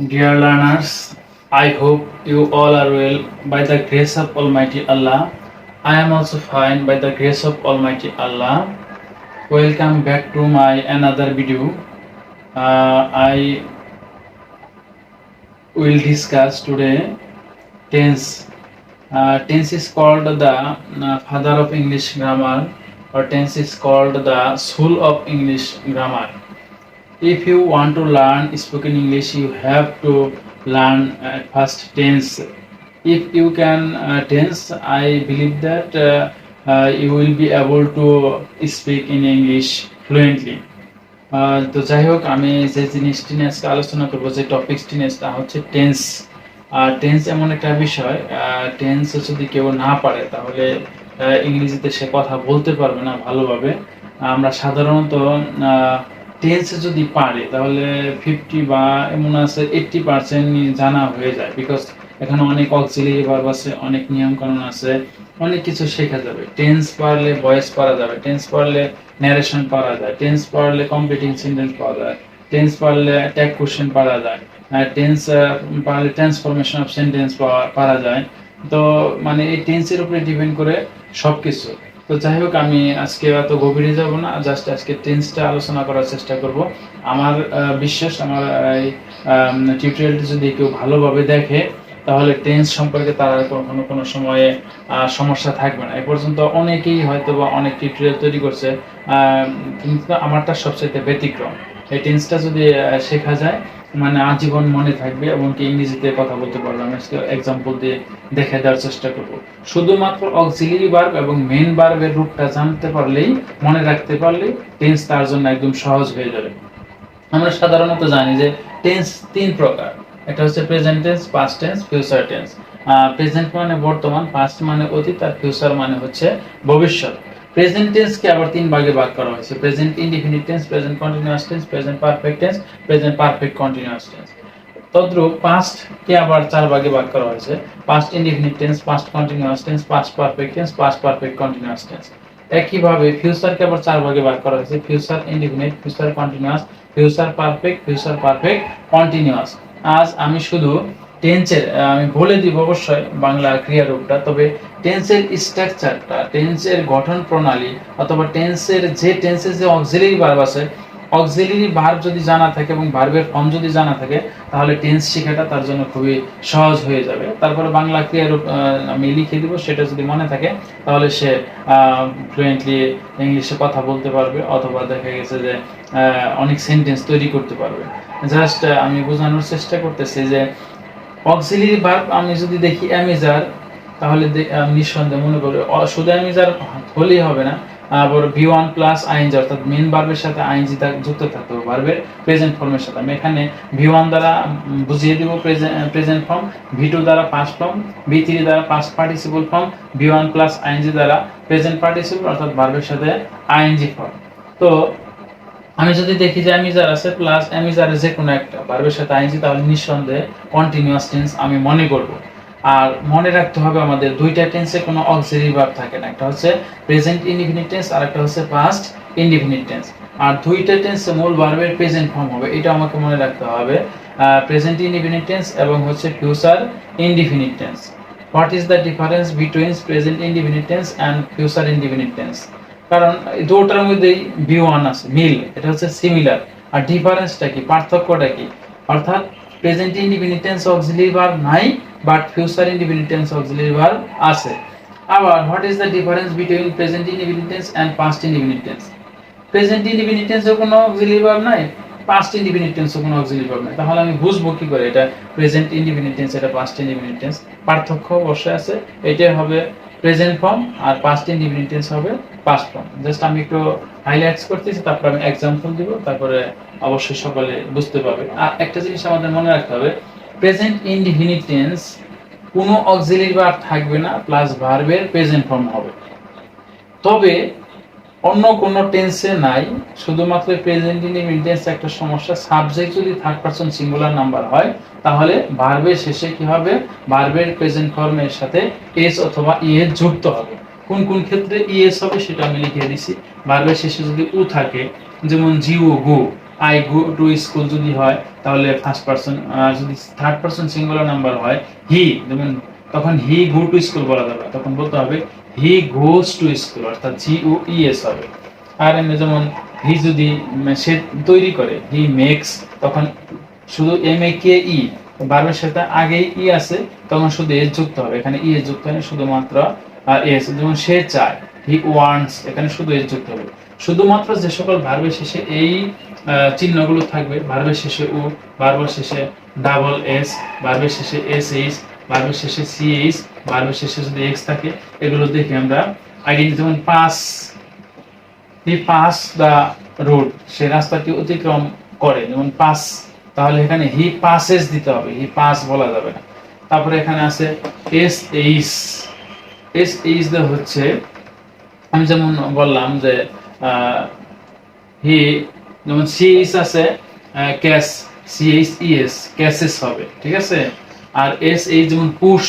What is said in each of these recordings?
Dear learners, I hope you all are well by the grace of Almighty Allah. I am also fine by the grace of Almighty Allah. Welcome back to my another video. Uh, I will discuss today tense. Uh, tense is called the uh, father of English grammar or tense is called the soul of English grammar if you want to learn spoken english you have to learn at first tense if you can uh, tense i believe that uh, uh, you will be able to speak in english fluently তো যাই হোক আমি যে জিনিসটি নিয়ে আজকে আলোচনা করব যে টপিকসটি নিয়ে তা হচ্ছে টেন্স আর টেন্স এমন একটা বিষয় টেন্স যদি কেউ না পারে তাহলে ইংরেজিতে সে কথা বলতে পারবে না ভালোভাবে আমরা সাধারণত টেন্স যদি পারে, তাহলে ফিফটি বা এমন আছে এইটটি পার্সেন্ট জানা হয়ে যায় বিকজ এখানে অনেক অক্সিলারি ভার্ব আছে, অনেক নিয়ম কানুন আছে, অনেক কিছু শেখা যাবে। টেন্স পারলে ভয়েস পারা যাবে টেন্স পারলে ন্যারেশন পারা যায় টেন্স পারলে কমপ্লিটিং সেন্টেন্স পাওয়া যায় টেন্স পারলে ট্যাগ কোশ্চেন পারা যায় টেন্স পারলে ট্রান্সফরমেশন অফ সেন্টেন্স পারা যায়। তো মানে এই টেন্সের উপরে ডিপেন্ড করে সবকিছু। তো যাই হোক, আমি আজকে এত গভীরে যাব না জাস্ট আজকে টেন্সটা আলোচনা করার চেষ্টা করব। আমার বিশ্বাস আমার এই টিউটোরিয়ালটি যদি কেউ ভালোভাবে দেখে, তাহলে টেন্স সম্পর্কে তার আর কোনো কোনো সময়ে সমস্যা থাকবে না। এ পর্যন্ত অনেকেই হয়তো বা অনেক টিউটোরিয়াল তৈরি করছে কিন্তু আমারটা সবচেয়ে ব্যতিক্রম। এই টেন্সটা যদি শেখা যায় মানে আজীবন মনে থাকবে এবং কি ইংরেজিতে কথা বলতে পারবে আমি এক্সাম্পল দিয়ে দেখে দেওয়ার চেষ্টা করব। শুধুমাত্র অক্সিলারি ভার্ব এবং মেন ভার্বের রূপটা জানতে পারলেই, মনে রাখতে পারলেই টেন্স তার জন্য একদম সহজ হয়ে যাবে। আমরা সাধারণত জানি যে টেন্স তিন প্রকার। এটা হচ্ছে present tense past tense future tense present মানে বর্তমান পাস্ট মানে অতীত আর ফিউচার মানে হচ্ছে ভবিষ্যৎ। প্রেজেন্ট টেন্সকে আবার তিন ভাগে ভাগ করা হয়েছে। Present indefinite tense present continuous tense present perfect tense present perfect continuous tense তদ্রূপ কে আবার চার ভাগে ভাগ করা হয়েছে। Past indefinite tense past continuous tense past perfect tense past perfect continuous tense একইভাবে ফিউচারকে আবার চার ভাগে ভাগ করা হয়েছে। Future indefinite future continuous future perfect future perfect continuous আজ আমি শুধু টেন্সের আমি বলে দিব অবশ্যই বাংলা ক্রিয়া রূপটা তবে টেন্সের স্ট্রাকচারটা, টেন্সের গঠন প্রণালী অথবা টেন্সের যে টেন্সের যে অক্সিলারি ভার্ব আছে, অক্সিলারি ভার্ব যদি জানা থাকে এবং ভার্বের ফর্ম যদি জানা থাকে, তাহলে টেন্স শেখাটা তার জন্য খুবই সহজ হয়ে যাবে। তারপরে বাংলা ক্রিয়ারূপ আমি লিখে দিব, সেটা যদি মনে থাকে, তাহলে সে ফ্লুয়েন্টলি ইংলিশে কথা বলতে পারবে অথবা দেখা গেছে যে অনেক সেন্টেন্স তৈরি করতে পারবে। জাস্ট আমি বোঝানোর চেষ্টা করতেছি যে, অক্সিলারি ভার্ব আমি যদি দেখি অ্যামিজার তাহলে নিঃসন্দেহে মনে করবে শুধু অ্যামিজার হলেই হবে না, আবার ভি ওয়ান প্লাস আইনজি অর্থাৎ মেন বার্বের সাথে আইনজি যুক্ত থাকতে হবে বার্বের প্রেজেন্ট ফর্মের সাথে। আমি এখানে ভি ওয়ান দ্বারা বুঝিয়ে দিব প্রেজেন্ট ফর্ম ভি টু দ্বারা পাস্ট ফর্ম ভি থ্রি দ্বারা past participle form V one plus ING দ্বারা প্রেজেন্ট পার্টিসিপল অর্থাৎ বার্বের সাথে আইনজি ফর্ম তো, আমি যদি দেখি যে অ্যামিজার আছে প্লাস অ্যামিজারের যে কোনো একটা বার্বের সাথে আইনজি তাহলে নিঃসন্দেহে কন্টিনিউয়াস টেন্স আমি মনে করব। আর মনে রাখতে হবে আমাদের দুইটা টেন্সে কোনো অক্সিলারি ভার্ব থাকে না। একটা হচ্ছে প্রেজেন্ট ইনডিফিনিট টেন্স আর একটা হচ্ছে পাস্ট ইনডিফিনিট টেন্স আর দুইটা টেন্সে মূল ভার্বের প্রেজেন্ট ফর্ম হবে, এটা আমাকে মনে রাখতে হবে। প্রেজেন্ট ইনডিফিনিট টেন্স এবং হচ্ছে future indefinite tense what is the difference between present indefinite tense and future indefinite tense কারণ দুটার মধ্যেই বি ওয়ান আছে, মিল। এটা হচ্ছে সিমিলার আর ডিফারেন্সটা কি? পার্থক্যটা কি? অর্থাৎ present indefinite tense auxiliary verb নাই but future indefinite tense auxiliary verb আছে আবার what is the difference between present indefinite tense and past indefinite tense present indefinite টেন্সের কোনো অক্সিলারি ভার্ব নাই পাস্ট ইনডিফিনিট টেন্সের কোনো অক্সিলারি ভার্ব নাই। তাহলে আমি বুঝব কি করে এটা প্রেজেন্ট ইনডিফিনিট টেন্স এটা পাস্ট ইনডিফিনিট টেন্স পার্থক্য অবশ্যই আছে, এটাই হবে প্রেজেন্ট ফর্ম আর পাস্ট ইনডিফিনিট টেন্স হবে পাস্ট ফর্ম জাস্ট আমি একটু হাইলাইটস করতেছি, তারপর আমি এক্সাম্পল দিব, তারপরে অবশ্যই সকলে বুঝতে পারবে। আর একটা জিনিস আমাদের মনে রাখতে হবে প্রেজেন্ট ইনডিফিনিট টেন্স কোনো অক্সিলারি ভার্ব থাকবে না প্লাস ভার্বের প্রেজেন্ট ফর্ম হবে। তবে, অন্য কোনো টেন্সে নাই, শুধুমাত্র প্রেজেন্ট ইনডিফিনিট টেন্স একটা সমস্যা সাবজেক্ট যদি থার্ড পারসন সিঙ্গুলার নাম্বার হয়, তাহলে ভার্বের শেষে কি হবে? ভার্বের প্রেজেন্ট ফর্মের সাথে এস অথবা ইএস যুক্ত হবে। কোন কোন ক্ষেত্রে ইএস হবে সেটা আমি লিখে দিছি। ভার্বের শেষে যদি উ থাকে, যেমন Jio go I go to school যদি হয়, তাহলে ফার্স্ট পারসন যদি থার্ড পারসন সিঙ্গুলার নাম্বার হয় হি যেমন তখন হি গো টু স্কুল বলা যাবে, তখন বলতে হবে হি গোজ টু স্কুল অর্থাৎ জি ও ই এস হবে। আর এমনি যেমন হি যদি সে তৈরি করে হি মেক্স তখন শুধু এম এ কে ই বারবার সাথে আগেই ই আছে, তখন শুধু এস যুক্ত হবে, এখানে ই এস যুক্ত হয় শুধুমাত্র এস যেমন সে চায় হি ওয়ান্টস এখানে শুধু এস যুক্ত হবে। শুধুমাত্র যে সকল ভার্বের শেষে এই চিহ্নগুলো থাকবে। ভার্বের শেষে ও ভার্বের শেষে ডাবল এস ভার্বের শেষে এস এইচ ভার্বের শেষে সি এইচ ভার্বের শেষে যদি এক্স থাকে, এগুলো দেখে আমরা আইডেন্টি যেমন pass he pass the road সে রাস্তাটি অতিক্রম করে। যেমন পাস তাহলে এখানে হি পাসেস দিতে হবে। হি পাস বলা যাবে না। তারপরে এখানে আছে এস এইচ এস এইচ দা হচ্ছে, আমি যেমন বললাম যে হি যেমন সি এইচ আছে catch C H ES catches হবে, ঠিক আছে? আর এস এইচ যেমন পুশ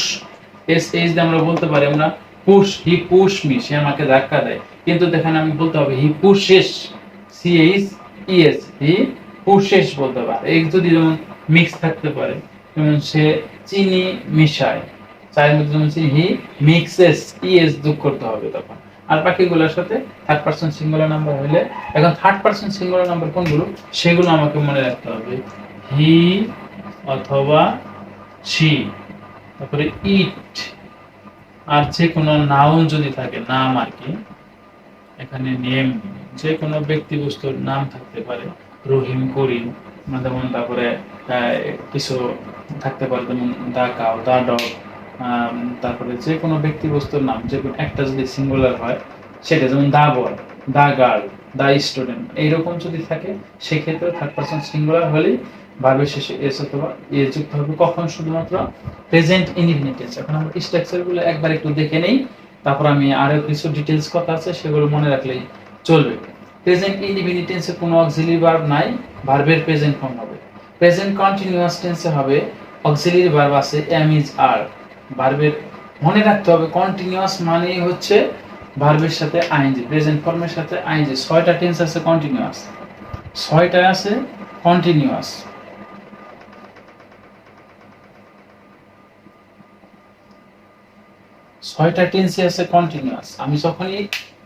এস এইচ দিয়ে আমরা বলতে পারি আমরা পুশ হি পুশ মি সে আমাকে ধাক্কা দেয়। কিন্তু দেখেন আমি বলতে হবে he pushes C H ES he pushes বলতে পারে এই যদি যেমন মিক্স থাকতে পারে, যেমন সে চিনি মিশায়, চায়ের মধ্যে যেমন হি মিক্সেস ইএস যোগ করতে হবে তখন। আর বাকিগুলোর সাথে থার্ড পার্সন সিঙ্গুলার নাম্বার হলে এখন থার্ড পার্সন সিঙ্গুলার নাম্বার কোনগুলো সেগুলো আমাকে মনে রাখতে হবে। হি অথবা সি তারপরে ইট আর যে কোনো নাউন যদি থাকে, নাম আর কি, এখানে নেম যে কোনো ব্যক্তি বস্তুর নাম থাকতে পারে, রহিম, করিম মানে যেমন তারপরে কিছু থাকতে পারে, যেমন দা কাউ, দা ডগ তারপরে যে কোনো ব্যক্তি বস্তুর নাম, যে কোনো একটা যদি সিঙ্গুলার হয়, সেটা যেমন দা বয়, দা গার্ল, দা স্টুডেন্ট, এইরকম যদি থাকে, সেক্ষেত্রে থার্ড পার্সন সিঙ্গুলার হলেই ভার্বের শেষে এস অথবা এ যুক্ত হবে। কখন? শুধুমাত্র প্রেজেন্ট ইনডিফিনিটেন্স এখন আমরা স্ট্রাকচারগুলো একবার একটু দেখে নেই, তারপর আমি আরও কিছু ডিটেলস কথা আছে, সেগুলো মনে রাখলেই চলবে। প্রেজেন্ট ইনডিফিনিটেন্সে কোনো অক্সিলারি ভার্ব নাই ভার্বের প্রেজেন্ট ফর্ম হবে। প্রেজেন্ট কন্টিনিউয়াস টেন্সে হবে অক্সিলারি ভার্ব আছে এম ইজ আর ভার্বের মনে রাখতে হবে কন্টিনিউয়াস মানেই হচ্ছে ভার্বের সাথে আইএনজি প্রেজেন্ট ফর্মের সাথে আইএনজি ছয়টা টেন্স আছে কন্টিনিউয়াস ছয়টা আছে কন্টিনিউয়াস ছয়টা টেন্সই আছে কন্টিনিউয়াস আমি যখনই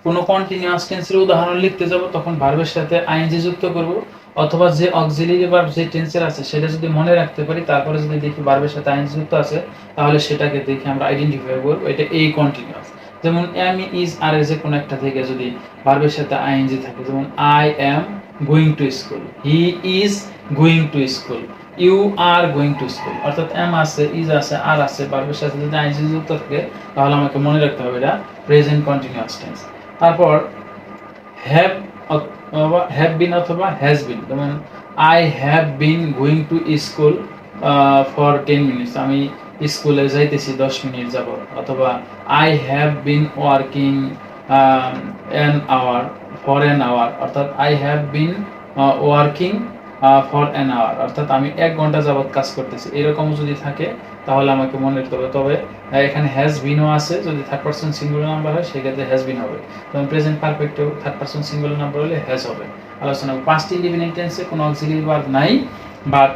কোনো কন্টিনিউয়াস টেন্সের উদাহরণ লিখতে যাব, তখন ভার্বের সাথে আইএনজি যুক্ত করব। অথবা যে অক্সিলারি ভার্ব যে টেন্সের আছে, সেটা যদি মনে রাখতে পারি, তারপরে যদি দেখি ভার্বের সাথে আইএনজি যুক্ত আছে, তাহলে সেটাকে দেখে আমরা আইডেন্টিফাই করব, এটা এই কন্টিনিউয়াস যেমন এম ইজ আর এ যে কোনো একটা থেকে যদি ভার্বের সাথে আইএনজি থাকে, যেমন I am going to school he is going to school you are going to school অর্থাৎ এম আছে ইজ আছে আর আছে ভার্বের সাথে যদি আইএনজি যুক্ত থাকে, তাহলে আমাকে মনে রাখতে হবে এটা প্রেজেন্ট কন্টিনিউয়াস টেন্স তারপর হ্যাভ অথবা হ্যাভ বিন অথবা হ্যাজ বিন যেমন I have been going to school for ten minutes আমি স্কুলে যাইতেছি দশ মিনিট যাব অথবা I have been working an hour for an hour অর্থাৎ I have been working for an hour অর্থাৎ আমি এক ঘণ্টা যাবত কাজ করতেছি এরকম যদি থাকে তাহলে আমাকে মনে রাখতে হবে তবে এখানে হ্যাজ বিনও আছে, যদি থার্ড পার্সন সিঙ্গুলার নাম্বার হয়, সেক্ষেত্রে হ্যাজ বিন হবে। যেমন প্রেজেন্ট পারফেক্টেও থার্ড পার্সন সিঙ্গুলার নাম্বার হলে হ্যাজ হবে। আলোচনা। পাঁচটি ইন্ডিপেন্ডেন্ট টেন্সে কোনো অক্সিলারি ভার্ব নাই বাট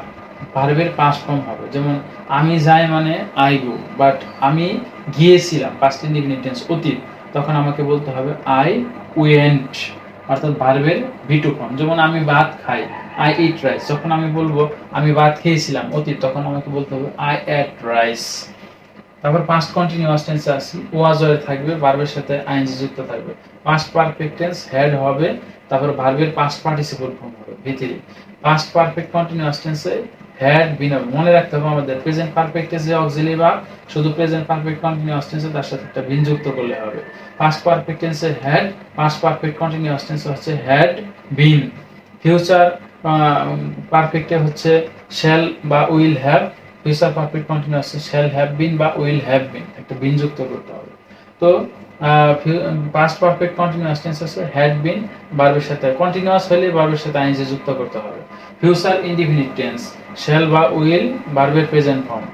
ভার্বের পাস্ট ফর্ম হবে। যেমন, আমি যাই মানে আই গো বাট আমি গিয়েছিলাম পাঁচটি ইন্ডিপেন্ডেন্ট টেন্স অতীত। তখন আমাকে বলতে হবে আই ওয়েন্ট অর্থাৎ ভার্বের ভিটু ফর্ম যেমন আমি ভাত খাই আই ইট রাইস যখন আমি বলব, আমি ভাত খেয়েছিলাম, অতীত, তখন আমাকে বলতে হবে আই এট রাইস তারপর পাস্ট কন্টিনিউয়াস টেন্স আসি ওয়াজ হয়ে থাকবে ভার্বের সাথে আইএনজি যুক্ত থাকবে। পাস্ট পারফেক্ট টেন্স হেড হবে, তারপর ভার্বের পাস্ট পার্টিসিপল ফর্ম হবে ভিতরে পাস্ট পারফেক্ট কন্টিনিউয়াস টেন্সে হ্যাড বিন মনে রাখতে হবে আমাদের প্রেজেন্ট পারফেক্ট যে অক্সিলারি ভার্ব শুধু প্রেজেন্ট পারফেক্ট কন্টিনিউয়াস টেন্সে তার সাথে একটা বিন যুক্ত করলে হবে। পাস্ট পারফেক্ট টেন্সে হ্যাড পাস্ট পারফেক্ট কন্টিনিউয়াস টেন্সে হচ্ছে হ্যাড বিন ফিউচার পারফেক্টে হচ্ছে শ্যাল বা will have future perfect continuous shall have been বা উইল হ্যাভ বিন একটা বিন যুক্ত করতে হবে। তো পাস্ট পারফেক্ট কন্টিনিউয়াস টেন্স আছে হ্যাড বিন ভার্বের সাথে। কন্টিনিউয়াস হলে ভার্বের সাথে আইএনজি যুক্ত করতে হবে। ফিউচার ইনডিফিনিট টেন্স শ্যাল বা উইল ভার্বের present form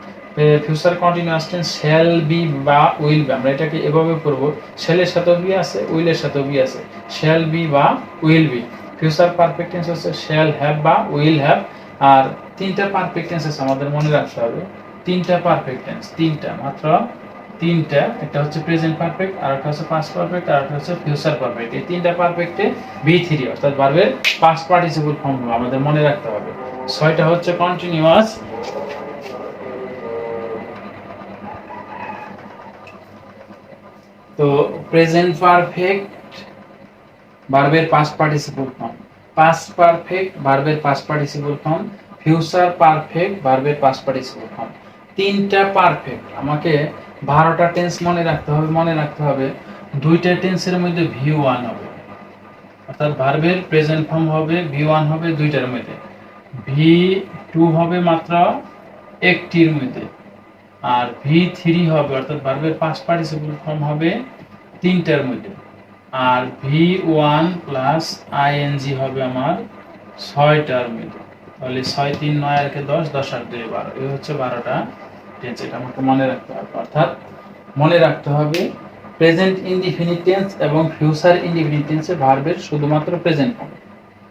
future continuous tense shall be বা উইল বি আমরা এটাকে এভাবে করব শ্যালের সাথেও বি আছে উইলের সাথেও বি আছে। শ্যাল বি বা will be future perfect tense হচ্ছে শ্যাল হ্যাভ বা উইল হ্যাভ আর তিনটা পারফেক্ট টেন্স আছে, আমাদের মনে রাখতে হবে। তিনটা পারফেক্ট টেন্স তিনটা, মাত্র তিনটা, একটা হচ্ছে প্রেজেন্ট পারফেক্ট আর একটা হচ্ছে পাস্ট পারফেক্ট আর একটা হচ্ছে ফিউচার পারফেক্ট এই তিনটা পারফেক্টে বি থ্রি অর্থাৎ ভার্বের পাস্ট পার্টিসিপল ফর্ম আমাদের মনে রাখতে হবে। ছয়টা হচ্ছে কন্টিনিউয়াস তো প্রেজেন্ট পারফেক্ট ভার্বের past participle form past perfect ভার্বের past participle form future perfect ভার্বের পাস্ট পার্টিসিপল ফর্ম তিনটা পারফেক্ট আমাকে বারোটা টেন্স মনে রাখতে হবে, মনে রাখতে হবে। দুইটা টেন্সের মধ্যে ভি ওয়ান হবে। অর্থাৎ ভার্বের প্রেজেন্ট ফর্ম হবে ভি ওয়ান হবে দুইটার মধ্যে। ভি টু হবে মাত্র একটির মধ্যে। আর ভি থ্রি হবে, অর্থাৎ ভার্বের পাস্ট পার্টিসিপল ফর্ম হবে তিনটার মধ্যে। আর ভি ওয়ান প্লাস আইএনজি হবে আমার ছয়টার মধ্যে। তাহলে ছয়, তিন, নয়, একে, দশ দশ, আট, দুই, বারো। এই হচ্ছে বারোটা। টেন্স এটা আমাকে মনে রাখতে হবে, অর্থাৎ মনে রাখতে হবে প্রেজেন্ট ইনডিফিনিট টেন্স এবং ফিউচার ইনডিফিনিট টেন্সে ভার্বের শুধুমাত্র প্রেজেন্ট হবে,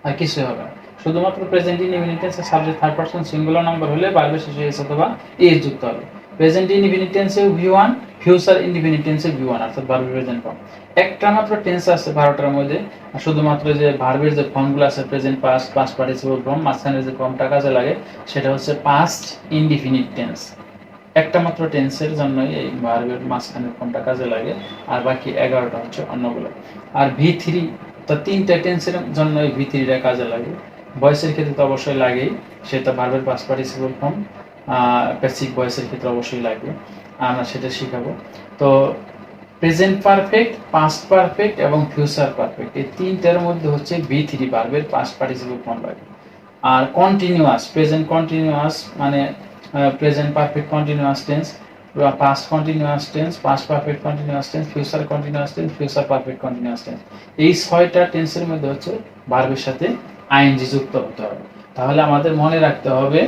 আর কিছু হবে না। শুধুমাত্র প্রেজেন্ট ইনডিফিনিট টেন্সে subject third person singular number হলে ভার্বের শেষে এস অথবা এস যুক্ত হবে। প্রেজেন্ট ইনডিফিনিট টেন্সে ভি ওয়ান ফিউচার ইনডিফিনিট টেন্সে ভি ওয়ান অর্থাৎ ভার্বের প্রেজেন্ট ফর্ম একটা মাত্র টেন্স আছে বারোটার মধ্যে শুধুমাত্র যে ভার্বের যে ফর্মগুলো আছে present past past participle form মাঝখানে যে ফর্মটা কাজে লাগে, সেটা হচ্ছে পাস্ট ইনডিফিনিট টেন্স একটা মাত্র টেন্সের জন্যই এই ভার্বের মাঝখানের ফর্মটা কাজে লাগে, আর বাকি এগারোটা হচ্ছে অন্যগুলো। আর ভি থ্রি, তো তিনটা টেন্সের জন্য এই ভি থ্রিটা কাজে লাগে। বয়সের ক্ষেত্রে তো অবশ্যই লাগেই সেটা ভার্বের পাস্ট পার্টিসিপল ফর্ম বেসিক বয়সের ক্ষেত্রে অবশ্যই লাগবে। আমরা সেটা শিখাবো। তো প্রেজেন্ট পারফেক্ট পাস্ট পারফেক্ট এবং ফিউচার পারফেক্ট এই তিনটার মধ্যে হচ্ছে ভি থ্রি ভার্বের পাস্ট পার্টিসিপল ফর্ম লাগে আর কন্টিনিউয়াস প্রেজেন্ট কন্টিনিউয়াস মানে present perfect continuous tense past continuous tense past perfect continuous tense future continuous tense future perfect continuous tense এই ছয়টা টেন্সের মধ্যে হচ্ছে ভার্বের সাথে আইএনজি যুক্ত হতে হবে। তাহলে আমাদের মনে রাখতে হবে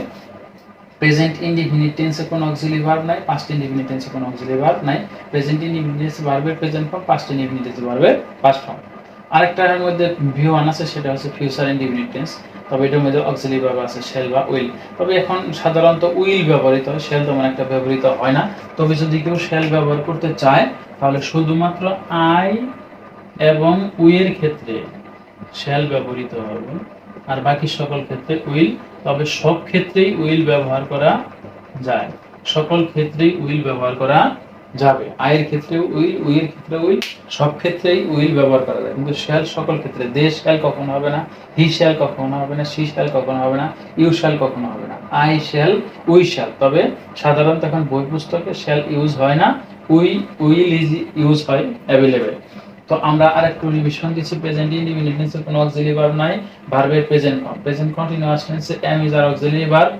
প্রেজেন্ট ইনডিফিনিট টেন্সে কোনো অক্সিলারি ভার্ব নাই পাস্ট ইনডিফিনিট টেন্সে কোনো অক্সিলারি ভার্ব নাই। প্রেজেন্ট ইনডিফিনিট ভার্বের প্রেজেন্ট ফর্ম পাস্ট ইনডিফিনিট ভার্বের পাস্ট ফর্ম আরেকটার মধ্যে ভিউ ওয়ান আছে, সেটা হচ্ছে ফিউচার ইনডিফিনিট টেন্স তবে এটার মধ্যে অক্সিলারি ভার্ব আছে শেল বা উইল তবে এখন সাধারণত উইল ব্যবহৃত হয় শেল তেমন একটা ব্যবহৃত হয় না। তবে যদি কেউ শেল ব্যবহার করতে চায়, তাহলে শুধুমাত্র আই এবং উইয়ের ক্ষেত্রে শেল ব্যবহৃত হবে। আর বাকি সকল ক্ষেত্রে উইল তবে সব ক্ষেত্রেই উইল ব্যবহার করা যায়। সকল ক্ষেত্রেই উইল ব্যবহার করা যাবে। আয়ের ক্ষেত্রে উইল উইল ক্ষেত্রে উইল, সব ক্ষেত্রেই উইল ব্যবহার করা যায়। কিন্তু শ্যাল সকল ক্ষেত্রে দে শ্যাল কখনো হবে না, হি শ্যাল কখনো হবে না সি শ্যাল কখনো হবে না, ইউ শ্যাল কখনো হবে না। I shall, we shall. তবে সাধারণত এখন বই পুস্তকে শ্যাল ইউজ হয় না, উই, উইল ইজ ইউজ হয় অ্যাভেলেবেল। তো আমরা আরেকটু রিভিশন দিচ্ছি। প্রেজেন্ট ইনডিফিনিট টেন্সে কোনো অক্সিলারি ভার্ব নাই ভার্বের প্রেজেন্ট ফর্ম প্রেজেন্ট কন্টিনিউয়াস টেন্সে এম ইজ আর অক্সিলারি ভার্ব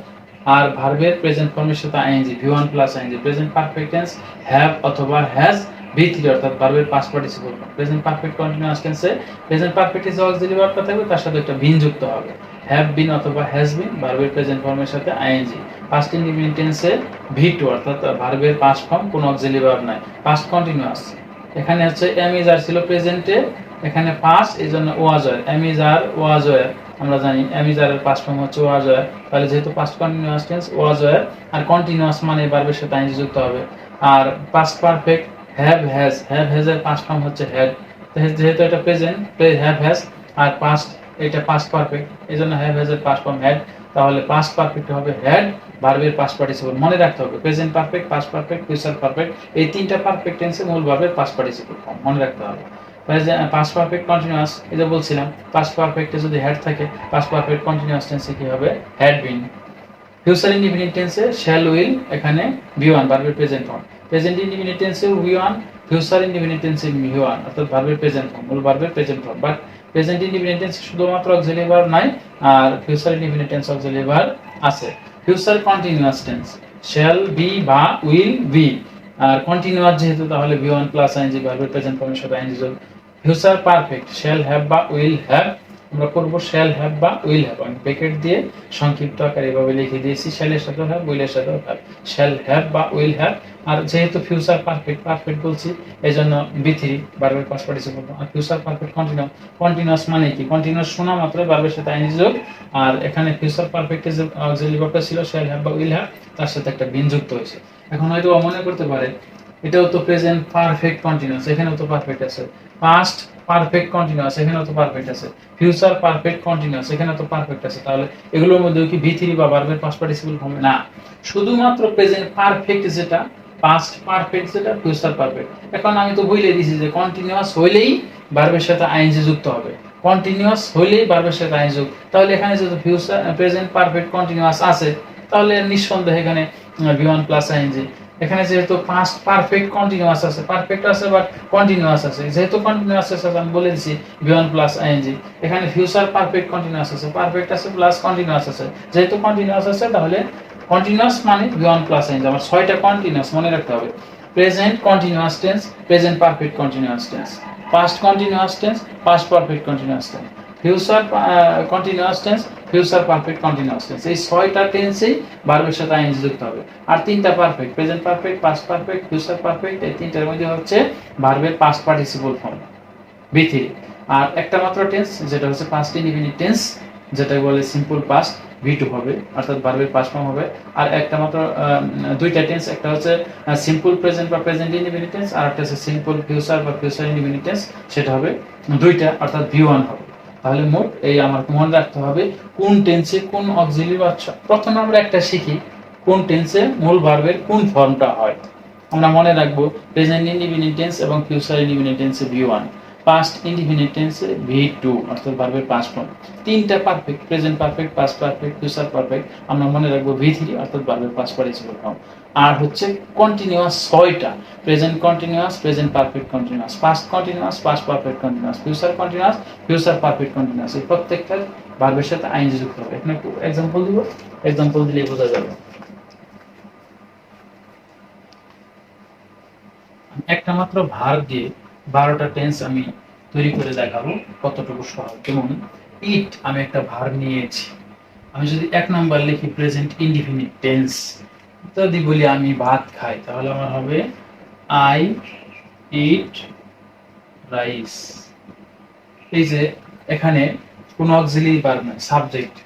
আর ভার্বের প্রেজেন্ট ফর্মের সাথে ING V one plus ING present perfect tense have অথবা হ্যাজ ভি থ্রি অর্থাৎ ভার্বের past participle present perfect continuous টেন্সে প্রেজেন্ট পারফেক্ট টেন্সে অক্সিলারি ভার্বটা থাকবে, তার সাথে একটা বিন যুক্ত হবে। হ্যাভ বিন অথবা হ্যাজ বিন ভার্বের প্রেজেন্ট ফর্মের সাথে আইএনজি পাস্ট ইনডিফিনিট টেন্সে ভি টু অর্থাৎ ভার্বের পাস্ট ফর্ম কোনো অক্সিলারি ভার্ব নাই। পাস্ট কন্টিনিউয়াস এখানে হচ্ছে এম ইজ আর ছিল প্রেজেন্টে এখানে পাস এই জন্য ওয়াজ এম ইজ আর ওয়াজ আমরা জানি এর পাস্ট ফর্ম হচ্ছে ওয়াজ হয় তাহলে যেহেতু পাস্ট কন্টিনিউয়াস টেন্স ওয়াজ হয় আর কন্টিনিউয়াস মানে ভার্বের সাথে আইনজি যুক্ত হবে। আর past perfect have has have has এর পাস্ট ফর্ম হচ্ছে হ্যাড যেহেতু এটা প্রেজেন্ট হ্যাভ হ্যাজ আর পাস্ট এটা পাস্ট পারফেক্ট এই জন্য হ্যাভ হ্যাজ এর পাস্ট ফর্ম হ্যাড তাহলে পাস্ট পারফেক্ট হবে হ্যাড ভার্বের পাস্ট পার্টিসিপল মনে রাখতে হবে present perfect past perfect future perfect এই তিনটা পারফেক্ট টেন্সে মূল ভার্বের পাস্ট পার্টিসিপল ফর্ম মনে রাখতে হবে। পাস্ট পারফেক্ট কন্টিনিউয়াস এটা বলছিলাম পাস্ট পারফেক্টে যদি হ্যাড থাকে পাস্ট পারফেক্ট কন্টিনিউয়াস টেন্সে কি হবে? হ্যাড বিন ফিউচার ইনডিফিনিট টেন্সে শ্যাল উইল এখানে ভি ওয়ান ভার্বের প্রেজেন্ট ফর্ম প্রেজেন্ট ইনডিফিনিট টেন্সে ভি ওয়ান ফিউচার ইনডিফিনিট টেন্সে ভি ওয়ান অর্থাৎ ভার্বের প্রেজেন্ট ফর্ম মূল ভার্বের present form but present indefinite টেন্সে শুধুমাত্র অক্সিলারি ভার্ব নাই, আর future indefinite tense auxiliary verb আছে। Future continuous tense shall be বা উইল বি আর কন্টিনিউয়াস যেহেতু, তাহলে ভি ওয়ান প্লাস আইনজি ভার্বের প্রেজেন্ট ফর্মের সাথে ING future perfect shall have বা উইল হ্যাভ আমরা করব শ্যাল হ্যাভ বা উইল হ্যাভ আমি ব্র্যাকেট দিয়ে সংক্ষিপ্ত আকারে এভাবে লিখে দিয়েছি শ্যালের সাথে হ্যাভ উইলের সাথে হ্যাভ শ্যাল হ্যাভ বা উইল হ্যাভ আর যেহেতু ফিউচার পারফেক্ট পারফেক্ট বলছি এই জন্য বি থ্রি বারবার পাস পার্টিসিপল আর ফিউচার পারফেক্ট কন্টিনিউয়াস কন্টিনিউয়াস মানে কি? কন্টিনিউয়াস শোনা মাত্র বারবার সাথে আইনি যোগ। আর এখানে ফিউচার পারফেক্টে যে ভার্বটা ছিল শেল হ্যাভ বা উইল হ্যাভ তার সাথে একটা বিন যুক্ত হয়েছে। এখন হয়তো মনে করতে পারে। এটাও তো প্রেজেন্ট পারফেক্ট কন্টিনিউয়াস এখানেও তো পারফেক্ট আছে। পাস্ট পারফেক্ট কন্টিনিউয়াস এখানেও তো পারফেক্ট আছে। ফিউচার পারফেক্ট কন্টিনিউয়াস এখানেও তো পারফেক্ট আছে। তাহলে এগুলোর মধ্যে কি ভি থ্রি বা ভার্বের পাস্ট পার্টিসিপল হবে না। শুধুমাত্র প্রেজেন্ট পারফেক্ট যেটা পাস্ট পারফেক্ট যেটা ফিউচার পারফেক্ট এখন আমি তো বলে দিয়েছি যে কন্টিনিউয়াস হইলেই ভার্বের সাথে আইএনজি যুক্ত হবে। কন্টিনিউয়াস হইলেই ভার্বের সাথে আইএনজি যুক্ত। তাহলে এখানে যেহেতু ফিউচার প্রেজেন্ট পারফেক্ট কন্টিনিউয়াস আছে, তাহলে নিঃসন্দেহে এখানে ভি প্লাস আইএনজি এখানে যেহেতু পাস্ট পারফেক্ট কন্টিনিউয়াস আছে পারফেক্ট আছে বাট কন্টিনিউয়াস আছে। যেহেতু কন্টিনিউয়াস আছে, আমি বলে দিচ্ছি ভি ওয়ান প্লাস আইএনজি এখানে ফিউচার পারফেক্ট কন্টিনিউয়াস আছে পারফেক্ট আছে প্লাস কন্টিনিউয়াস আছে। যেহেতু কন্টিনিউয়াস আছে, তাহলে কন্টিনিউয়াস মানে ভি ওয়ান প্লাস আইএনজি আমার ছয়টা কন্টিনিউয়াস মনে রাখতে হবে। Present continuous tense present perfect continuous tense past continuous tense past perfect continuous tense future continuous tense future perfect continuous tense এই ছয়টা টেন্সেই ভার্বের সাথে আইএনজি যুক্ত হবে। আর তিনটা perfect present perfect past perfect future perfect এই তিনটার মধ্যে হচ্ছে ভার্বের past participle form V three আর একটা মাত্র টেন্স যেটা হচ্ছে পাস্ট ইনডিফিনিট টেন্স যেটা বলে সিম্পল পাস্ট ভি টু হবে, অর্থাৎ ভার্বের পাস্ট ফর্ম হবে। আর একটা মাত্র দুইটা টেন্স একটা হচ্ছে সিম্পল প্রেজেন্ট বা প্রেজেন্ট ইনডিফিনিট টেন্স আর একটা হচ্ছে সিম্পল ফিউচার বা ফিউচার ইনডিফিনিট টেন্স সেটা হবে দুইটা, অর্থাৎ ভি ওয়ান হবে। তাহলে মোট এই আমার মনে রাখতে হবে কোন টেন্সে কোন অক্সিলারি বাচ্চা প্রথমে আমরা একটা শিখি কোন টেন্সে মূল ভার্বের কোন ফর্মটা হয়। আমরা মনে রাখব প্রেজেন্ট ইনডিফিনিট টেন্স এবং ফিউচার ইনডিফিনিট টেন্সে ভি ওয়ান পাস্ট ইনডিফিনিট টেন্সে ভি টু অর্থাৎ ভার্বের পাস্ট ফর্ম তিনটা perfect present perfect past perfect future perfect আমরা মনে রাখব ভি থ্রি অর্থাৎ ভার্বের পাস্ট পার্টিসিপল ফর্ম আর হচ্ছে কন্টিনিউয়াস ছয়টা। Present continuous present perfect continuous past continuous past perfect continuous future continuous future perfect continuous এই প্রত্যেকটা ভার্বের সাথে আইনজি যুক্ত হবে। এখানে একটু এক্সাম্পল দিব। এক্সাম্পল দিলেই বোঝা যাবে। একটা মাত্র ভার্ব দিয়ে বারোটা টেন্স আমি তৈরি করে দেখাবো কতটুকু সহজ। যেমন ইট আমি একটা ভার্ব নিয়েছি। আমি যদি এক নাম্বার লিখি প্রেজেন্ট ইনডিফিনিট টেন্স যদি বলি আমি ভাত খাই, তাহলে আমার হবে আই ইট রাইস এই যে এখানে কোনো অক্সিলারি ভার্ব নাই সাবজেক্ট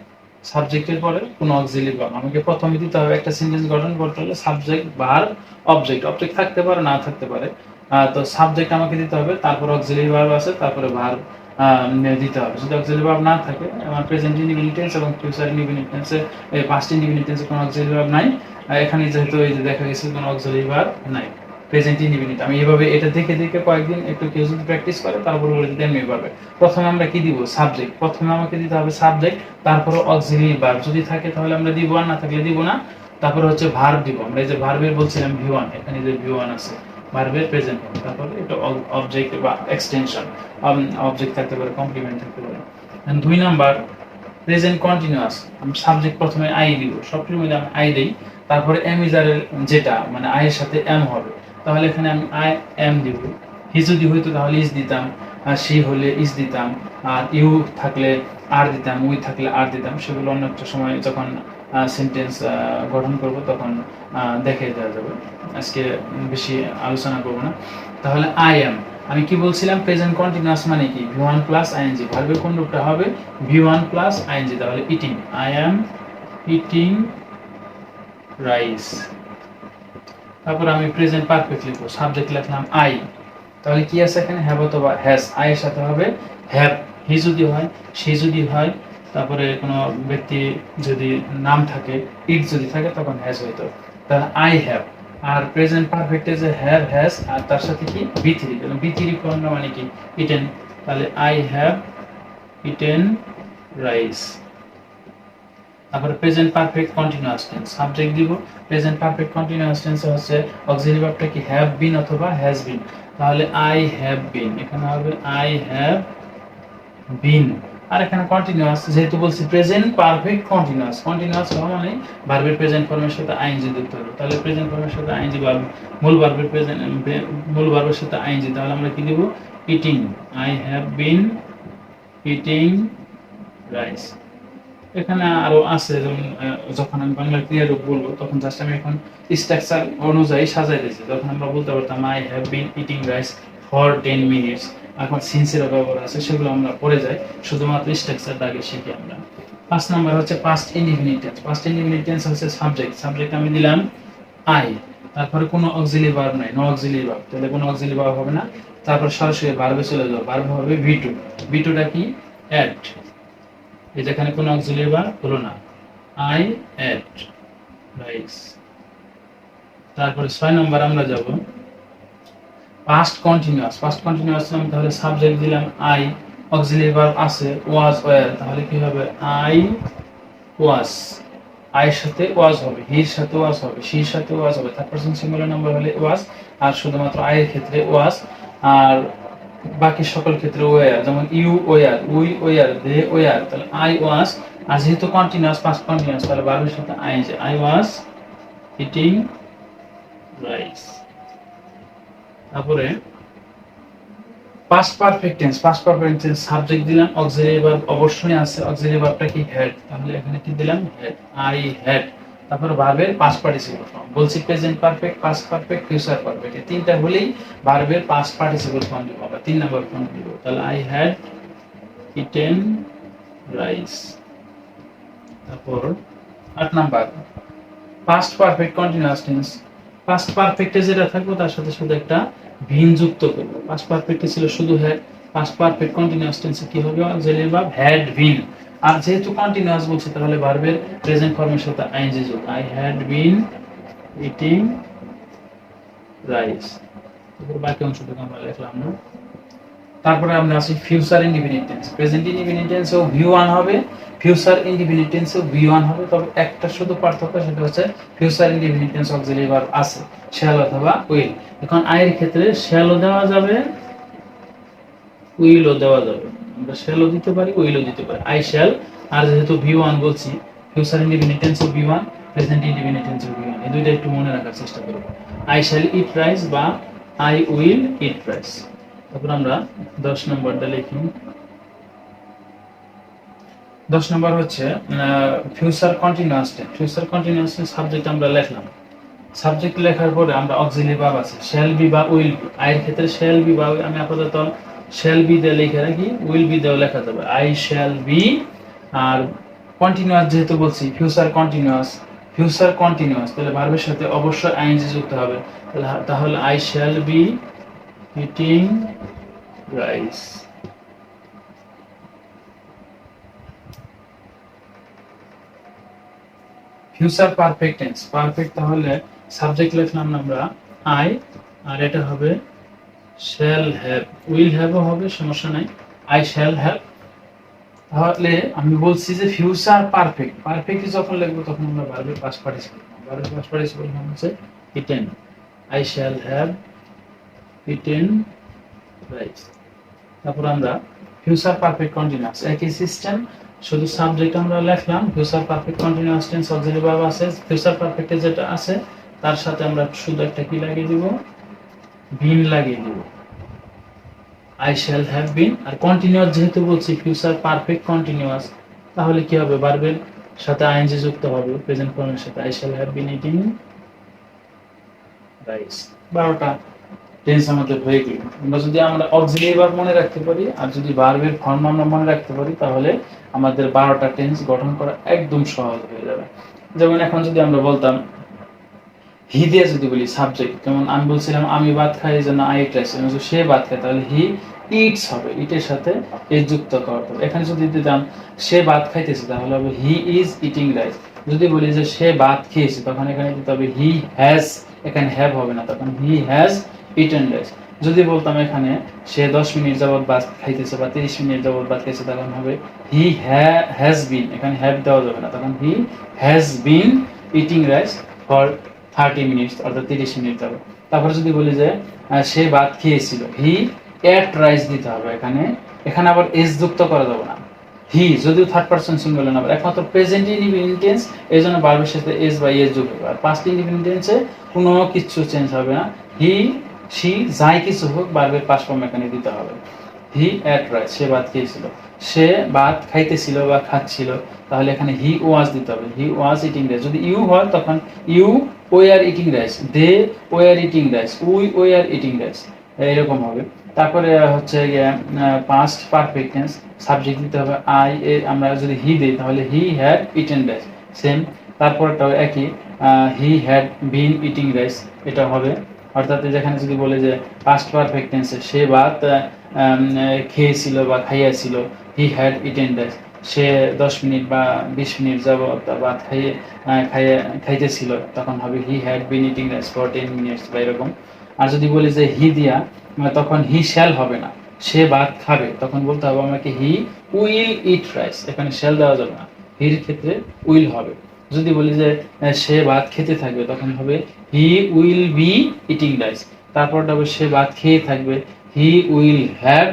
সাবজেক্টের পরে কোনো অক্সিলারি ভার্ব আমাকে প্রথমে দিতে হবে একটা সেন্টেন্স গঠন করতে হলে সাবজেক্ট ভার্ব অবজেক্ট অবজেক্ট থাকতে পারে, না থাকতে পারে। তো সাবজেক্ট আমাকে দিতে হবে, তারপর অক্সিলারি ভার্ব আছে, তারপরে ভার্ব দিতে হবে। যদি অক্সিলারি ভার্ব না থাকে, আমার প্রেজেন্ট ইনডিফিনিট টেন্স এবং ফিউচার ইনডিফিনিট টেন্সে পাস্ট ইনডিফিনিট টেন্সে কোনো অক্সিলারি ভার্ব নাই। এখানে যেহেতু এই যে দেখা গেছে কোনো অক্সিলারি ভার্ব নাই প্রেজেন্ট ইনডিফিনিট আমি এইভাবে এটা দেখে দেখে কয়েকদিন একটু কেউ যদি প্র্যাকটিস করে, তার পরবর্তীতে আমি এভাবে। প্রথমে আমরা কি দিব? সাবজেক্ট প্রথমে আমাকে দিতে হবে সাবজেক্ট তারপরে অক্সিলারি ভার্ব যদি থাকে তাহলে আমরা দিব আর না থাকলে দিব না। তারপরে হচ্ছে ভার্ব দিব। আমরা এই যে ভার্বের বলছিলাম ভি ওয়ান এখানে যে ভি ওয়ান আছে ভার্বের প্রেজেন্ট তারপরে এটা অবজেক্ট বা এক্সটেনশন অবজেক্ট থাকতে পারে কমপ্লিমেন্ট থাকতে পারে। দুই নাম্বার প্রেজেন্ট কন্টিনিউয়াস আমি সাবজেক্ট প্রথমে আই দিব। সবটির মধ্যে আমি আই দেই। তারপরে এম ইজারের যেটা মানে আই এর সাথে এম হবে। তাহলে এখানে আমি আই এম দিব। হি যদি হইতো তাহলে ইস দিতাম, আর সি হলে ইস দিতাম, আর ইউ থাকলে আর দিতাম উই থাকলে আর দিতাম, সেগুলো অন্য একটা সময় যখন সেন্টেন্স গঠন করব তখন দেখে দেওয়া যাবে। আজকে বেশি আলোচনা করব না। তাহলে আই এম আমি কি বলছিলাম? প্রেজেন্ট কন্টিনিউয়াস মানে কি? ভি ওয়ান প্লাস আইএনজি ভার্বের কোন রূপটা হবে? ভি ওয়ান প্লাস আইএনজি তাহলে eating I am eating rice. তারপর আমি প্রেজেন্ট পারফেক্ট লিখব। সাবজেক্ট লিখলাম আই তাহলে কি আছে এখানে? হ্যাভ অথবা হ্যাজ আই এর সাথে হবে হ্যাভ হি যদি হয় সে যদি হয়, তারপরে কোনো ব্যক্তি যদি নাম থাকে ইট যদি থাকে, তখন হ্যাজ হইতো তাহলে আই হ্যাভ আর প্রেজেন্ট পারফেক্টে যে হ্যাভ হ্যাজ আর তার সাথে কি? বি থ্রি বি থ্রি মানে কি? ইটেন তাহলে আই হ্যাভ ইটেন রাইস তারপরে present perfect continuous tense subject দিব প্রেজেন্ট পারফেক্ট কন্টিনিউয়াস টেন্স হচ্ছে অক্সিলারি ভার্বটা কি হ্যাভ বিন অথবা হ্যাজ বিন তাহলে আই হ্যাভ বিন এখানে হবে আই হ্যাভ বিন আর এখানে কন্টিনিউয়াস যেহেতু বলছি প্রেজেন্ট পারফেক্ট কন্টিনিউয়াস কন্টিনিউয়াস হওয়া মানে ভার্বের প্রেজেন্ট ফর্মের সাথে আইএনজি যুক্ত হবে তাহলে প্রেজেন্ট ফর্মের সাথে আইএনজি ভার্ব মূল ভার্বের প্রেজেন্ট মূল ভার্বের সাথে আইএনজি তাহলে আমরা কি দেব? Eating I have been eating rice এখানে আরও আছে যেমন যখন আমি বাংলা ক্রিয়া রূপ বলব, তখন জাস্ট আমি এখন স্ট্রাকচার অনুযায়ী সাজাই দিয়েছি। তখন আমরা বলতে পারতাম I have been eating rice for ten minutes এখন সিনসিয়ার ব্যবহার আছে, সেগুলো আমরা পড়ে যাই। শুধুমাত্র স্ট্রাকচারটা আগে শিখি আমরা। পাঁচ নাম্বার হচ্ছে past indefinite tense past indefinite tense হচ্ছে সাবজেক্ট সাবজেক্ট আমি দিলাম আই তারপরে কোনো অক্সিলি ভার্ব নাই। নো অক্সিলি ভার্ব তাহলে কোনো অক্সিলি ভার্ব হবে না। তারপর সরাসরি ভার্বে চলে যাব। ভার্ব হবে ভি টু ভি টুটা কি? অ্যাড এই যেখানে কোনো অক্সিলি ভার্ব হলো না। আই অ্যাড রাইস তারপরে ছয় নম্বর আমরা যাব। পাস্ট কন্টিনিউয়াস পাস্ট কন্টিনিউয়াস আমি তাহলে সাবজেক্ট দিলাম আই অক্সিলিয়ারি ভার্ব আছে ওয়াজ ওয়ার তাহলে কি হবে? আই ওয়াজ আয়ের সাথে ওয়াজ হবে হির সাথে ওয়াজ হবে শির সাথে ওয়াজ হবে। থার্ড পারসন সিঙ্গুলার নাম্বার হলে ওয়াজ আর শুধুমাত্র আয়ের ক্ষেত্রে ওয়াজ আর বাকি সকল ক্ষেত্রে ওয়ার যেমন you were we were they were তাহলে আই ওয়াজ আর যেহেতু কন্টিনিউয়াস পাস্ট কন্টিনিউয়াস তাহলে ভার্বের সাথে আই যে আই ওয়াজ ইটিং রাইস তারপরে past perfect tense past perfect tense subject দিলাম অক্সিলারি ভার্ব অবশ্যই আছে অক্সিলারি ভার্বটা কি হ্যাড তাহলে এখানে কি দিলাম? হ্যাড আই হ্যাড তারপর ভার্বের পাস্ট পার্টিসিপল ফর্ম বলছি present perfect past perfect future perfect এই তিনটা হলেই ভার্বের পাস্ট পার্টিসিপল ফর্ম দিব বা তিন নাম্বার ফর্ম দিব। তাহলে আই হ্যাড ইটেন রাইস তারপর আট number past perfect continuous tense past পারফেক্টে যেটা থাকবে, তার সাথে শুধু একটা ভিন যুক্ত করব। পাস্ট পারফেক্টে ছিল শুধু হ্যাড পাস্ট পারফেক্ট কন্টিনিউয়াস টেন্সে কি হবে? অক্সিলারি ভার্ব হ্যাড বিন আর যেহেতু কন্টিনিউয়াস বলছে, তাহলে ভার্বের প্রেজেন্ট ফর্মের সাথে আইএনজি যোগ I had been eating rice তারপর বাকি অংশটুকু আমরা লিখলাম না। তারপরে আমরা আসি future independent tense present independent টেন্সেও V one হবে ফিউচার ইন্ডিপেন্ডেন্ট টেন্সেও ভি ওয়ান হবে। তবে একটা শুধু পার্থক্য সেটা হচ্ছে future independent tense auxiliary verb আছে শ্যাল অথবা উইল এখন আয়ের ক্ষেত্রে শ্যালও দেওয়া যাবে উইলও দেওয়া যাবে। আমরা শ্যালও দিতে পারি উইলও দিতে পারি। আই শ্যাল আর যেহেতু ভি ওয়ান বলছি ফিউচার ইন্ডিপেন্ডেন্ট টেন্সও ভি ওয়ান প্রেজেন্ট ইন্ডিপেন্ডেন্ট টেন্সও ভি ওয়ান এই দুইটা একটু মনে রাখার চেষ্টা করব। আই শ্যাল ইট রাইস বা আই উইল ইট রাইস তারপর আমরা দশ নম্বরটা লিখি। দশ নম্বর হচ্ছে future continuous tense future continuous tense subject আমরা লিখলাম। সাবজেক্ট লেখার পরে আমরা অক্সিলারি ভার্ব আছে। শ্যাল বি বা উইল বি আয়ের ক্ষেত্রে শ্যাল বি বা আমি আপাতত শ্যাল বি দিয়ে লিখে রাখি উইল বি দিয়েও লেখা যাবে। আই শ্যাল বি আর কন্টিনিউয়াস যেহেতু বলছি ফিউচার কন্টিনিউয়াস ফিউচার কন্টিনিউয়াস তাহলে ভার্বের সাথে অবশ্যই আইএনজি যুক্ত হবে। তাহলে I shall be eating rice future perfect tense perfect তাহলে সাবজেক্ট লিখলাম আমরা আই আর এটা হবে শ্যাল হ্যাভ উইল হ্যাভও হবে, সমস্যা নাই। আই শ্যাল হ্যাভ তাহলে আমি বলছি যে ফিউচার পারফেক্ট পারফেক্ট যখন লিখব তখন আমরা ভার্বের পাস পার্টিসিপল ভার্বের পাস পার্টিসিপল ফর্ম হচ্ছে eaten I shall have eaten right তারপর আমরা ফিউচার পারফেক্ট কন্টিনিউয়াস একই সিস্টেম শুধু সাবজেক্ট আমরা লিখলাম future perfect continuous tense auxiliary verb আছে ফিউচার পারফেক্টে যেটা আছে, তার সাথে আমরা শুধু একটা কি লাগিয়ে দিব? বিন লাগিয়ে দিব। আই শ্যাল হ্যাভ বিন আর কন্টিনিউয়াস যেহেতু বলছি ফিউচার পারফেক্ট কন্টিনিউয়াস তাহলে কি হবে? ভার্বের সাথে আইএনজি যুক্ত হবে প্রেজেন্ট ফর্মের সাথে। I shall have been eating rice বারোটা টেন্স আমাদের হয়ে গেল। আমরা যদি আমরা অক্সিলারি ভার্ব মনে রাখতে পারি, আর যদি ভার্বের ফর্ম আমরা মনে রাখতে পারি, তাহলে আমাদের বারোটা টেন্স গঠন করা একদম সহজ হয়ে যাবে। যেমন এখন যদি আমরা বলতাম হি দিয়ে যদি বলি সাবজেক্ট যেমন আমি বলছিলাম, আমি ভাত খাই, এই জন্য আই ইট রাইস সে ভাত খায়, তাহলে হি ইটস হবে ইটের সাথে এ যুক্ত করতে হবে এখানে যদি দিতাম সে ভাত খাইতেছে, তাহলে হবে হি ইজ ইটিং রাইস যদি বলি যে সে ভাত খেয়েছে, তখন এখানে দিতে হবে হি হ্যাজ এখানে হ্যাভ হবে না, তখন হি হ্যাজ ইটেন রাইস যদি বলতাম এখানে সে দশ মিনিট যাবত ভাত খাইতেছে বা তিরিশ মিনিট যাবত ভাত খাইছে তখন হবে হি হ্যা হ্যাজ বিন এখানে হ্যাভ দেওয়া যাবে না, তখন he has been eating rice for thirty minutes অর্থাৎ তিরিশ মিনিট যাবে তারপরে যদি বলি যে সে ভাত খেয়েছিল হি এট রাইস দিতে হবে এখানে। এখানে আবার এস যুক্ত করা যাবে না। হি যদিও থার্ড পার্সন সিঙ্গুলার নাম্বার একমাত্র প্রেজেন্ট ইন্ডিপেন্ডেন্ট টেন্স এই জন্য বারবের সাথে এস বা এস যোগ হবে। আর পাস্ট ইন্ডিপেন্ডেন্ট টেন্সে কোনো কিছু চেঞ্জ হবে না। হি সি যাই কিছু হোক বারবের পাস ফর্ম এখানে দিতে হবে। হি অ্যাট রাইস সে ভাত খেয়েছিল। সে ভাত খাইতেছিল বা খাচ্ছিল, তাহলে এখানে হি ওয়াজ দিতে হবে। হি ওয়াজ ইটিং যদি ইউ হয়, তখন ইউ ওই আর ইটিং রাইস দে, ওই আর ইটিং রাইস উই, ওই আর ইটিং রাইস এরকম হবে। তারপরে হচ্ছে পাস্ট পারফেক্ট টেন্স সাবজেক্ট দিতে হবে আই এ আমরা যদি হি দিই, তাহলে he had eaten rice same তারপরটাও একই he had been eating rice এটা হবে। অর্থাৎ যেখানে যদি বলে যে পাস্ট পারফেক্ট টেন্সে সে ভাত খেয়েছিল বা খাইয়াছিল হি হ্যাড ইটেন রাইস সে দশ মিনিট বা বিশ মিনিট যাবত ভাত খাইয়ে খাইয়ে, খাইতেছিল, তখন হবে he had been eating rice for ten minutes বা এরকম। আর যদি বলি যে হি দিয়া তখন হি শ্যাল হবে না, সে ভাত খাবে, তখন বলতে হবে আমাকে হি উইল ইট রাইস এখানে শ্যাল দেওয়া যাবে না হির ক্ষেত্রে উইল হবে। যদি বলি যে সে ভাত খেতে থাকবে, তখন হবে he will be eating rice তারপরটা হবে সে ভাত খেয়ে থাকবে he will have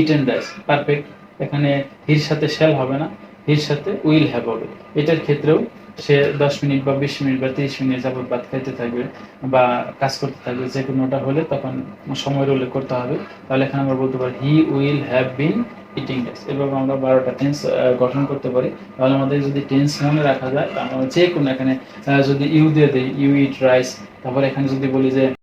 eaten rice perfect এখানে হির সাথে শ্যাল হবে না, হির সাথে উইল হ্যাভ হবে। এটার ক্ষেত্রেও সে দশ মিনিট বা বিশ মিনিট বা তিরিশ মিনিট যাবত ভাত খাইতে থাকবে বা কাজ করতে থাকবে, যে কোনোটা হলে তখন সময়ের উল্লেখ করতে হবে। তাহলে এখানে আমরা বলতে পারি, he will have been eating rice এভাবে আমরা বারোটা টেন্স গঠন করতে পারি। তাহলে আমাদের যদি টেন্স মনে রাখা যায় আমরা যে কোনো এখানে যদি ইউ দিয়ে দিই, ইউ ইট রাইস, তারপর এখানে যদি বলি যে